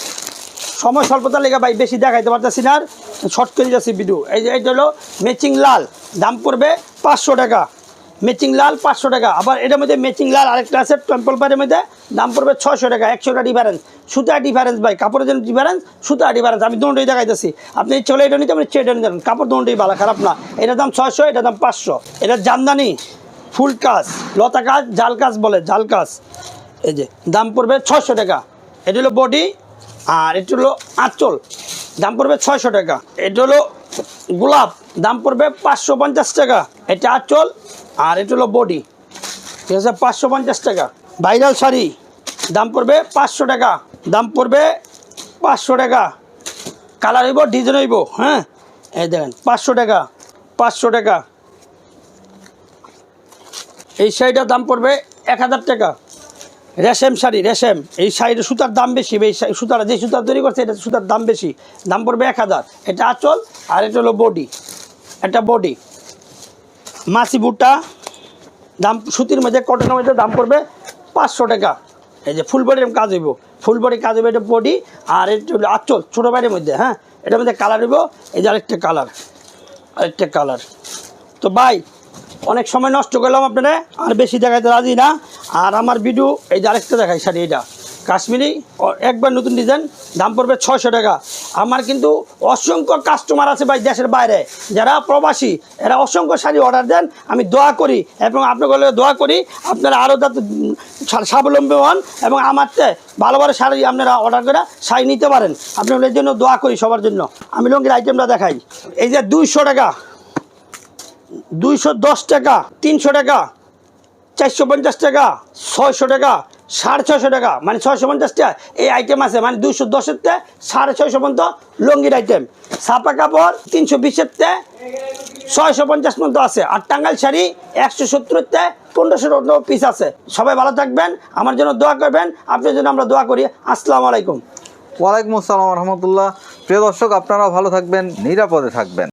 সময় স্বল্পতা লেগে ভাই বেশি দেখাইতে পারতেছি না আর। শর্ট করে যাচ্ছি ভিডিও এই যে এটা হলো ম্যাচিং লাল। দাম পড়বে পাঁচশো টাকা। ম্যাচিং লাল পাঁচশো টাকা। আবার এটার মধ্যে ম্যাচিং লাল আরেকটা আছে টেম্পল পাড়ের মধ্যে দাম পড়বে ছশো টাকা, একশোটা ডিফারেন্স সুতা ডিফারেন্স ভাই, কাপড়ের জন্য ডিফারেন্স সুতা ডিফারেন্স আমি দুটোই দেখাইতেছি। আপনি চলে এটা নিতে আপনি এটা নিতে। কাপড় দুটোই ভালো, খারাপ না। এটার দাম ছয়শো, এটার দাম পাঁচশো। এটার জামদানি, ফুল কাজ, লতা কাজ, জাল কাজ বলে, জাল কাজ। এই যে, দাম পড়বে ছয়শো টাকা। এটা হলো বডি, আর এটা হলো আঁচল। দাম পড়বে ছয়শো টাকা। এটা হলো গোলাপ, দাম পড়বে পাঁচশো পঞ্চাশ টাকা। এটা আঁচল, আর এটা হলো বডি। ঠিক আছে, পাঁচশো পঞ্চাশ টাকা। ভাইরাল শাড়ি, দাম পড়বে পাঁচশো টাকা। দাম পড়বে পাঁচশো টাকা। কালার হইব ডিজাইন হইব হ্যাঁ? এই দেখেন, পাঁচশো টাকা পাঁচশো টাকা। এই শাড়িটার দাম পড়বে এক হাজার টাকা। রেশম শাড়ি, রেশম। এই শাড়ির সুতার দাম বেশি, এই সুতার যে সুতার তৈরি করছে, এটা সুতার দাম বেশি। দাম পড়বে এক হাজার। এটা আঁচল আর এটা হলো বডি এটা বডি মাসি বুটটা, দাম সুতির মধ্যে কটনের মধ্যে দাম পড়বে পাঁচশো টাকা। এই যে ফুল বডির কাজ হইব। ফুল বডি কাজ হইব এটা বডি আর এটা আচল, ছোটো বাড়ির মধ্যে হ্যাঁ? এটার মধ্যে কালার হইব, এই যে আরেকটা কালার আরেকটা কালার তো বাই অনেক সময় নষ্ট করলাম আপনারা, আর বেশি দেখাইতে রাজি না। আর আমার ভিডিও এই যে আরেকটা দেখাই, শাড়ি এটা কাশ্মীরি একবার নতুন ডিজাইন দাম পড়বে ছয়শো টাকা। আমার কিন্তু অসংখ্য কাস্টমার আছে ভাই দেশের বাইরে। যারা প্রবাসী, এরা অসংখ্য শাড়ি অর্ডার দেন, আমি দোয়া করি এবং আপনাদের দোয়া করি, আপনারা আরও যাতে স্বাবলম্বী হন এবং আমার ভালো ভালো শাড়ি আপনারা অর্ডার করে শাড়ি নিতে পারেন। আপনাদের জন্য দোয়া করি সবার জন্য। আমি লঙ্গির আইটেমটা দেখাই। এই যে দুইশো টাকা, দুইশো দশ টাকা, তিনশো টাকা চারশো পঞ্চাশ টাকা, ছয়শো টাকা, সাড়ে ছয়শো টাকা মানে ছয়শো পঞ্চাশ টাকা এই আইটেম আছে মানে দুইশো দশের তে সাড়ে ছয়শো পর্যন্ত লঙ্গির আইটেম ছাপা কাপড় তিনশো বিশের তে ছয়শো পঞ্চাশ পর্যন্ত আছে। আর টাঙ্গাইল শাড়ি একশো সত্তরের তে পনেরোশো পিস আছে। সবাই ভালো থাকবেন, আমার জন্য দোয়া করবেন আপনার জন্য আমরা দোয়া করি। আসসালামু আলাইকুম। ওয়ালাইকুম আসসালাম রহমতুল্লাহ। প্রিয় দর্শক আপনারা ভালো থাকবেন, নিরাপদে থাকবেন।